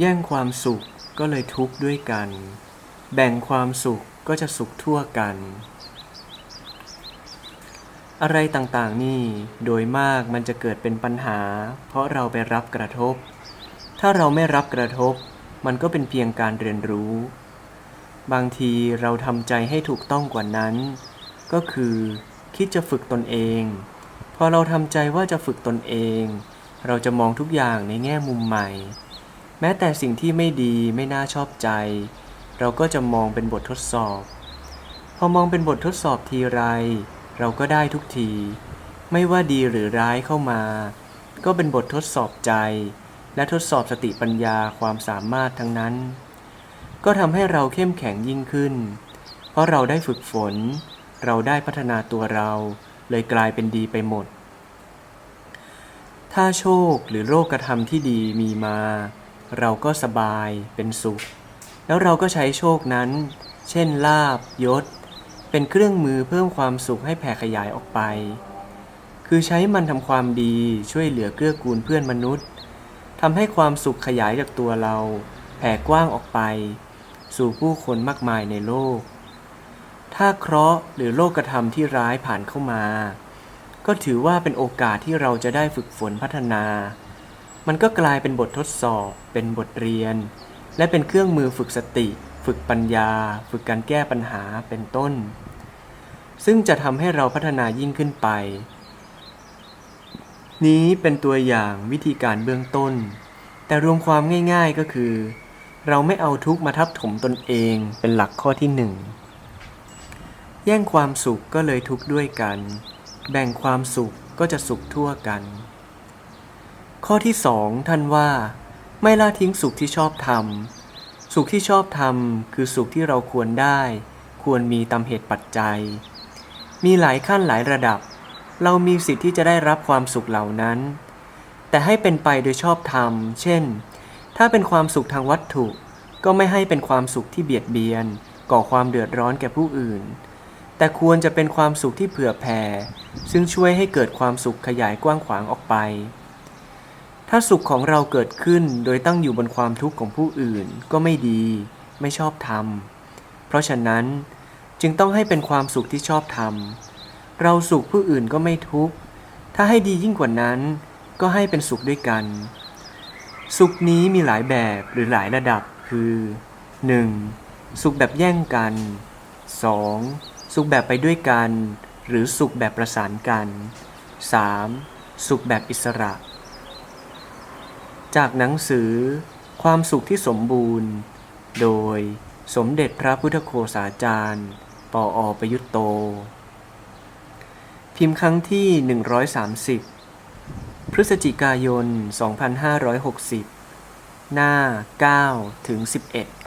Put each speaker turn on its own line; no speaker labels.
แย่งความสุขก็เลยทุกข์ด้วยกัน แบ่งความสุขก็จะสุขทั่วกัน อะไรต่างๆนี่โดยมากมันจะเกิดเป็นปัญหา เพราะเราไปรับกระทบ ถ้าเราไม่รับกระทบ มันก็เป็นเพียงการเรียนรู้ บางทีเราทำใจให้ถูกต้องกว่านั้น ก็คือคิดจะฝึกตนเอง พอเราทำใจว่าจะฝึกตนเอง เราจะมองทุกอย่างในแง่มุมใหม่ แม้แต่สิ่งที่ไม่ดีไม่น่าชอบใจ เราก็จะมองเป็นบททดสอบ พอมองเป็นบททดสอบทีไร เราก็ได้ทุกที ไม่ว่าดีหรือร้ายเข้ามา ก็เป็นบททดสอบใจ และทดสอบสติปัญญาความสามารถทั้งนั้น ก็ทำให้เราเข้มแข็งยิ่งขึ้น เพราะเราได้ฝึกฝน เราได้พัฒนาตัวเรา เลยกลายเป็นดีไปหมด ถ้าโชคหรือโรคกระทำที่ดีมีมา เราก็สบายเป็นสุข แล้วเราก็ใช้โชคนั้น เช่นลาบยศ เป็นเครื่องมือเพิ่มความสุขให้แผ่ขยายออกไป คือใช้มันทำความดีช่วยเหลือเกื้อกูลเพื่อนมนุษย์ทำให้ความสุขขยายจากตัวเรา แผ่กว้างออกไป สู่ผู้คนมากมายในโลก ถ้าเคราะห์หรือโลกกระทำที่ร้ายผ่านเข้ามา ก็ถือว่าเป็นโอกาสที่เราจะได้ฝึกฝนพัฒนา มันก็กลายเป็นบททดสอบ เป็นบทเรียน และเป็นเครื่องมือฝึกสติ ฝึกปัญญา ฝึกการแก้ปัญหาเป็นต้น ซึ่งจะทำให้เราพัฒนายิ่งขึ้นไป นี้เป็นตัวอย่างวิธีการเบื้องต้น แต่รวมความง่าย ๆก็คือ เราไม่เอาทุกมาทับถมตนเองเป็นหลักข้อที่หนึ่งแย่งความสุขก็เลยทุกข์ด้วยกัน แบ่งความสุขก็จะสุขทั่วกัน ข้อที่สองท่านว่า ไม่ละทิ้งสุขที่ชอบทำสุขที่ชอบทำคือสุขที่เราควรได้ ควรมีตามเหตุปัจจัย มีหลายขั้นหลายระดับ เรามีสิทธิ์ที่จะได้รับความสุขเหล่านั้น แต่ให้เป็นไปโดยชอบธรรม เช่น ถ้าเป็นความสุขทางวัตถุ ก็ไม่ให้เป็นความสุขที่เบียดเบียน ก่อความเดือดร้อนแก่ผู้อื่น แต่ควรจะเป็นความสุขที่เผื่อแผ่ ซึ่งช่วยให้เกิดความสุขขยายกว้างขวางออกไป ถ้าสุขของเราเกิดขึ้นโดยตั้งอยู่บนความทุกข์ของผู้อื่นก็ไม่ดี ไม่ชอบธรรม เพราะฉะนั้นจึงต้องให้เป็นความสุขที่ชอบธรรม เราสุขผู้อื่นก็ไม่ทุกข์ ถ้าให้ดียิ่งกว่านั้น ก็ให้เป็นสุขด้วยกัน สุขนี้มีหลายแบบหรือหลายระดับคือ 1. สุขแบบแย่งกัน 2. สุขแบบไปด้วยกัน หรือสุขแบบประสานกัน 3. สุขแบบอิสระ จากหนังสือความสุขที่สมบูรณ์ โดยสมเด็จพระพุทธโฆษาจารย์ ปออประยุตโต พิมพ์ครั้งที่ 130 พฤศจิกายน 2560 หน้า 9 ถึง 11